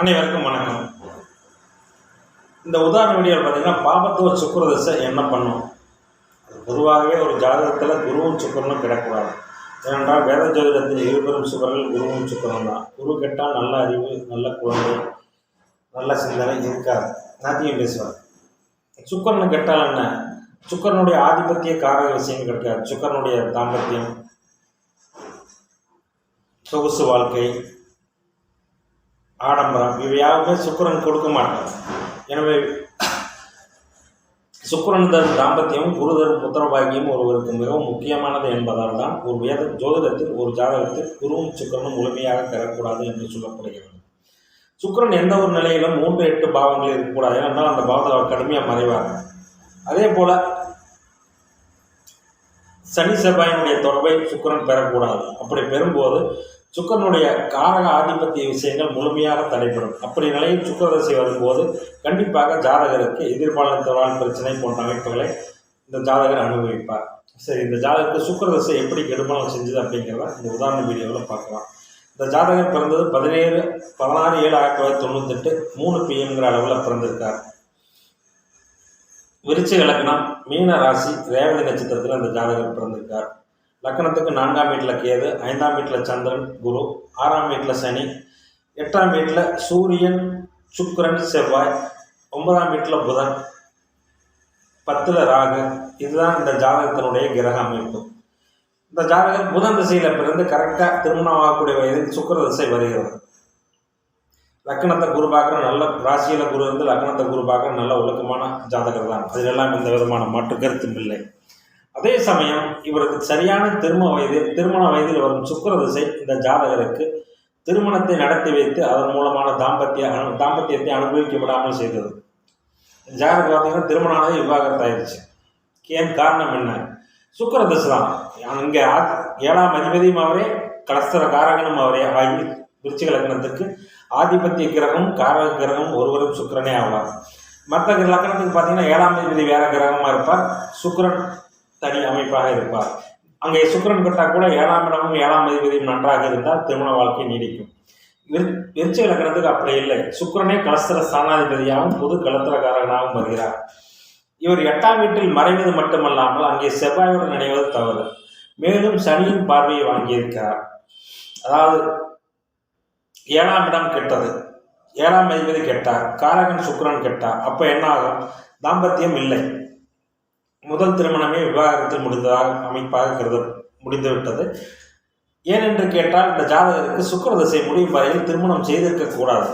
அனைவருக்கும் வணக்கம். இந்த உதாரண வீடியோ பார்த்தீங்கன்னா பாபத்துவ சுக்கரதசை என்ன பண்ணும்? அது பொதுவாகவே ஒரு ஜாதகத்தில் குருவும் சுக்கரனும் கிடக்கூடாது ஏனென்றால் வேத ஜோதிடத்தில் இருபெரும் சுக்கரர்கள் குருவும் சுக்கரன் தான். குரு கெட்டால் நல்ல அறிவு நல்ல குழந்தை நல்ல சிந்தனை இருக்காது. எல்லாத்தையும் பேசுவார். சுக்கரனு கெட்டால் என்ன? சுக்கரனுடைய ஆதிபத்திய காரக விஷயம் கிடைக்காது. சுக்கரனுடைய தாம்பத்தியம் சொகுசு வாழ்க்கை ஆடம்பரம். இவை யாருமே கொடுக்க மாட்டார். எனவே சுக்கரன் தரும் தாம்பத்தியம் குரு தரும் புத்திரபாகியம் ஒருவருக்கு மிகவும் முக்கியமானது என்பதால் தான் ஒரு வேத ஜோதிடத்தில் ஒரு ஜாதகத்தில் குருவும் சுக்கிரனும் முழுமையாக தரக்கூடாது என்று சொல்லப்படுகிறது. சுக்கரன் எந்த ஒரு நிலையிலும் மூன்று எட்டு பாவங்கள் இருக்கக்கூடாது. ஏனென்றால் அந்த பாவத்தில் அவர் கடுமையாக மறைவார். அதே போல சனி செவ்வாயினுடைய தொடர்பை சுக்கரன் பெறக்கூடாது. அப்படி பெறும்போது சுக்கரனுடைய காரக ஆதிபத்திய விஷயங்கள் முழுமையாக தடைபெறும் அப்படி நிலையில் சுக்கரதசை வரும்போது கண்டிப்பாக ஜாதகருக்கு எதிர்பாலத்தவரால் பிரச்சனை போன்ற அமைப்புகளை இந்த ஜாதகர் அனுபவிப்பார். சரி இந்த ஜாதகருக்கு சுக்கரதசை எப்படி கெடுமலம் செஞ்சது அப்படிங்கிறத இந்த உதாரண வீடியோவில் பார்க்கலாம். இந்த ஜாதகர் பிறந்தது பதினேழு பதினாறு ஏழு ஆயிரத்தி தொள்ளாயிரத்தி தொண்ணூத்தெட்டு மூணு பிஎம்ங்கிற அளவில் பிறந்திருக்கார். விருச்சிக லக்னம் மீன ராசி ரேவதி நட்சத்திரத்தில் அந்த ஜாதகர் பிறந்திருக்கார். லக்கணத்துக்கு நான்காம் வீட்டில் கேது ஐந்தாம் வீட்டில் சந்திரன் குரு ஆறாம் வீட்டில் சனி எட்டாம் வீட்டில் சூரியன் சுக்கரன் செவ்வாய் ஒன்பதாம் வீட்டில் புதன் பத்தில் ராகு. இதுதான் இந்த ஜாதகத்தினுடைய கிரக அமைப்பு. இந்த ஜாதகம் புதன் திசையில் பிறந்து கரெக்டாக திருமணம் ஆகக்கூடிய வயதில் சுக்கிர திசை வருகிறது. லக்கணத்தை குரு பார்க்குற நல்ல ராசியில் குரு வந்து லக்கணத்தை குரு பார்க்குற நல்ல ஒழுக்கமான ஜாதகர் தான். அதிலெல்லாம் எந்த விதமான மாற்று கருத்தும் இல்லை. அதே சமயம் இவருக்கு சரியான திருமண வயது திருமண வயதில் வரும் சுக்கர திசை இந்த ஜாதகருக்கு திருமணத்தை நடத்தி வைத்து அதன் மூலமான தாம்பத்திய அனு- தாம்பத்தியத்தை அனுபவிக்க விடாமல் செய்தது. ஜாதகம் பார்த்தீங்கன்னா திருமணம் விவாகரத்தாயிருச்சு ஏன் காரணம் என்ன? சுக்கர திசை தான். அங்கே ஆ- ஏழாம் அதிபதியும் அவரே கலஸ்தர காரகனும் அவரே. ஆகி விருச்சிக லக்னத்துக்கு ஆதிபத்திய கிரகம் காரக கிரகம் ஒருவரும் சுக்கிரனே ஆவார். மற்ற லக்னத்துக்கு பார்த்தீங்கன்னா ஏழாம் தேதி வேற கிரகமாக இருப்பார். சுக்கிரன் தனி அமைப்பாக இருப்பார். அங்கே சுக்கிரன் கட்டா கூட ஏழாம் இடமும் ஏழாம் அதிபதியும் நன்றாக இருந்தால் திருமண வாழ்க்கை நீடிக்கும். விரு விருச்சிக லக்னத்துக்கு அப்படி இல்லை. சுக்கரனே கலஸ்தர ஸ்தானாதிபதியாகவும் பொது கலத்திரக்காரகனாகவும் வருகிறார். இவர் எட்டாம் வீட்டில் மறைவது மட்டுமல்லாமல் அங்கே செவ்வாயுடன் நினைவது தவறு. மேலும் சனியின் பார்வையை வாங்கியிருக்கிறார். அதாவது ஏழாம் இடம் கெட்டது. ஏழாம் அதிபதி கெட்டார். காரகன் சுக்கரன் கெட்டார். அப்போ என்ன ஆகும் தாம்பத்தியம் இல்லை. முதல் திருமணமே விவாகரத்தில் முடிந்ததாக அமைப்பாக கருத முடிந்துவிட்டது. ஏனென்று கேட்டால் இந்த ஜாதகருக்கு சுக்கர திசை முடியும் வரையில் திருமணம் செய்திருக்க கூடாது.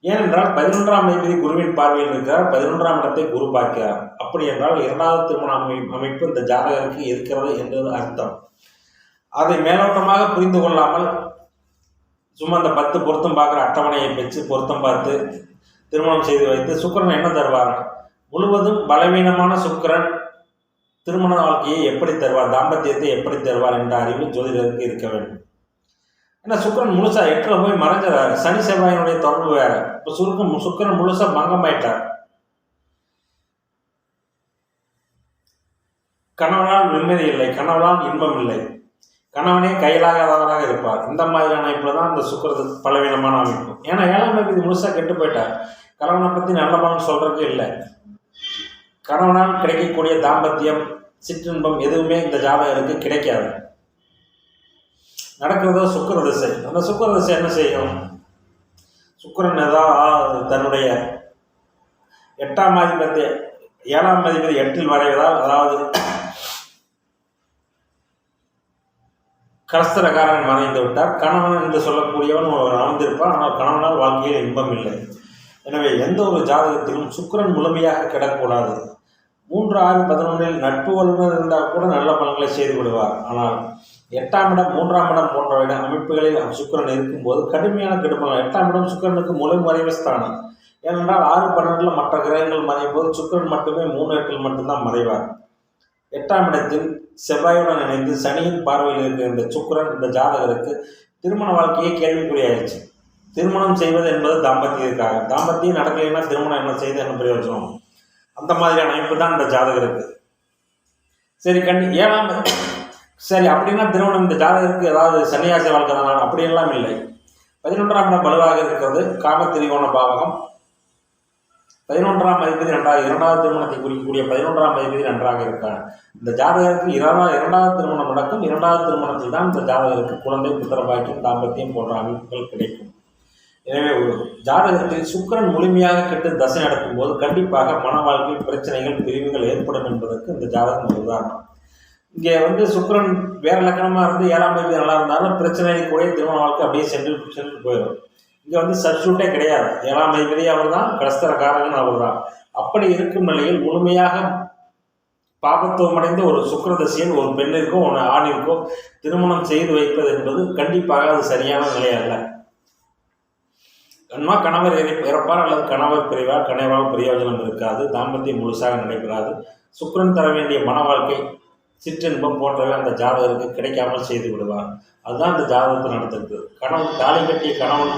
ஏனென்றால் பதினொன்றாம் அதிபதி குருவின் பார்வையில் இருக்கிறார். பதினொன்றாம் இடத்தை குரு பார்க்கிறார். அப்படி என்றால் இரண்டாவது திருமண அமை அமைப்பு இந்த ஜாதகருக்கு இருக்கிறது என்றது அர்த்தம். அதை மேலோட்டமாக புரிந்து கொள்ளாமல் சும்மா அந்த பத்து பொருத்தம் பார்க்குற அட்டவணையை வச்சு பொருத்தம் பார்த்து திருமணம் செய்து வைத்து சுக்கரன் என்ன தருவார்? முழுவதும் பலவீனமான சுக்கிரன் திருமண வாழ்க்கையை எப்படி தருவார்? தாம்பத்தியத்தை எப்படி தருவார் என்ற அறிவு ஜோதிடருக்கு இருக்க வேண்டும். ஏன்னா சுக்கிரன் முழுசா எட்டுல போய் மறைஞ்சிடாரு சனி செவ்வாயினுடைய தொடர்பு வேற. இப்போ சுருக்கம் சுக்கிரன் முழுசா பங்கமாயிட்டார் கணவனால் நிம்மதி இல்லை. கணவனால் இன்பம் இல்லை. கணவனே கையிலாகாதவராக இருப்பார். இந்த மாதிரியான அமைப்பில் தான் இந்த சுக்கரத்து பலவீனமான அமைப்பு. ஏன்னா ஏழாம் இது முழுசாக கெட்டு போயிட்டார். கணவனை பற்றி நல்ல பலன் சொல்றதுக்கு இல்லை. கணவனால் கிடைக்கக்கூடிய தாம்பத்தியம் சிற்றின்பம் எதுவுமே இந்த ஜாதகருக்கு கிடைக்காது. நடக்கிறதோ சுக்கர திசை. அந்த சுக்கர திசை என்ன செய்யும்? சுக்கரன் ஏதாவது தன்னுடைய எட்டாம் அதிபதி ஏழாம் அதிபதி எட்டில் வரைவதால் அதாவது கலஸ்தரக்காரன் மறைந்து விட்டார். கணவன் என்று சொல்லக்கூடியவன் அமர்ந்திருப்பான் ஆனால் கணவனால் வாழ்க்கையில் இன்பம் இல்லை. எனவே எந்த ஒரு ஜாதகத்திலும் சுக்கிரன் முழுமையாக கிடக்கூடாது மூன்று ஆறு பதினொன்றில் நட்பு வல்லுநர் இருந்தால் கூட நல்ல பலன்களை செய்து விடுவார். ஆனால் எட்டாம் இடம் மூன்றாம் இடம் போன்ற அமைப்புகளில் சுக்கிரன் இருக்கும்போது கடுமையான கெடுப்பலாம் எட்டாம் இடம் சுக்கிரனுக்கு முழு மறைவு ஸ்தானம். ஏனென்றால் ஆறு பன்னெண்டில் மற்ற கிரகங்கள் மறையும் போது சுக்கிரன் மட்டுமே மூணு எட்டில் மட்டும்தான் மறைவார். எட்டாம் இடத்தில் செவ்வாயுடன் இணைந்து சனியின் பார்வையில் இருக்கிற இந்த சுக்கிரன் இந்த ஜாதகருக்கு திருமண வாழ்க்கையே கேள்விக்குறியாயிடுச்சு. திருமணம் செய்வது என்பது தாம்பத்தியத்துக்காக. தாம்பத்தியம் நடக்கலைன்னா திருமணம் என்ன செய்து என்ன பிரயோஜனம்? அந்த மாதிரியான அமைப்பு தான் இந்த ஜாதகருக்கு. சரி கண்டி ஏழாம் சரி அப்படின்னா திருமணம் இந்த ஜாதகருக்கு ஏதாவது சன்னியாசி வாழ்க்கை தானா. அப்படியெல்லாம் இல்லை. பதினொன்றாம் இடம் வலுவாக இருக்கிறது. காமத்திரிகோண பாவகம். பதினொன்றாம் அதிபதி நன்றாக இரண்டாவது திருமணத்தை குறிக்கக்கூடிய பதினொன்றாம் அதிபதி நன்றாக இருக்கார். இந்த ஜாதகருக்கு இரண்டாம் இரண்டாவது திருமணம் நடக்கும். இரண்டாவது திருமணத்தில் தான் இந்த ஜாதகருக்கு குழந்தை புத்திரபாக்கியம் தாம்பத்தியம் போன்ற அமைப்புகள் கிடைக்கும். எனவே ஒரு ஜாதகத்தில் சுக்கிரன் முழுமையாக கெட்டு தசை நடத்தும் போது கண்டிப்பாக மன வாழ்க்கையில் பிரச்சனைகள் பிரிவுகள் ஏற்படும் என்பதற்கு இந்த ஜாதகம் ஒரு உதாரணம். இங்கே வந்து சுக்கரன் வேற லக்கணமாக இருந்து ஏழாம் தேதி நல்லா இருந்தாலும் பிரச்சனை கூட திருமண வாழ்க்கை அப்படியே சென்று சென்று போயிடும். இங்கே வந்து சப்ஸ்டியூட்டே கிடையாது. ஏழாம் அதிபதி அவர் தான் கலஸ்தரக்காரகன் அவர் தான் அப்படி இருக்கும் நிலையில் முழுமையாக பாபத்துவம் அடைந்த ஒரு சுக்கரதசியன் ஒரு பெண்ணிற்கோ ஒரு ஆணிற்கோ திருமணம் செய்து வைப்பது என்பது கண்டிப்பாக அது சரியான நிலை அல்ல. கண்மா கணவர் இறை- இறப்பார் அல்லது கணவர் பிரிவார் கணவரால் பிரயோஜனம் இருக்காது தாம்பத்தியம் முழுசாக நடைபெறாது. சுக்கரன் தர வேண்டிய மன வாழ்க்கை சிற்றின்பம் போன்றவை அந்த ஜாதகருக்கு கிடைக்காமல் செய்து விடுவார். அதுதான் இந்த ஜாதகத்தை நடத்துகிறது கணவன் தாலி கட்டிய கணவன்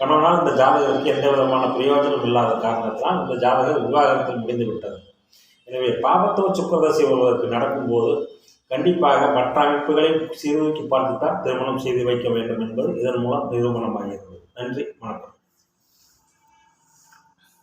கணவனால் இந்த ஜாதகருக்கு எந்த விதமான பிரயோஜனம் இல்லாத காரணத்தால் இந்த ஜாதகர் விவாகரத்தில் முடிந்து விட்டது. எனவே பாபத்துவ சுக்கரதசை ஒருவருக்கு நடக்கும்போது கண்டிப்பாக மற்ற அமைப்புகளை சீர்தூக்கி பார்த்துத்தான் திருமணம் செய்து வைக்க வேண்டும் என்பது இதன் மூலம் நிரூபணமாகிறது. நன்றி வணக்கம்.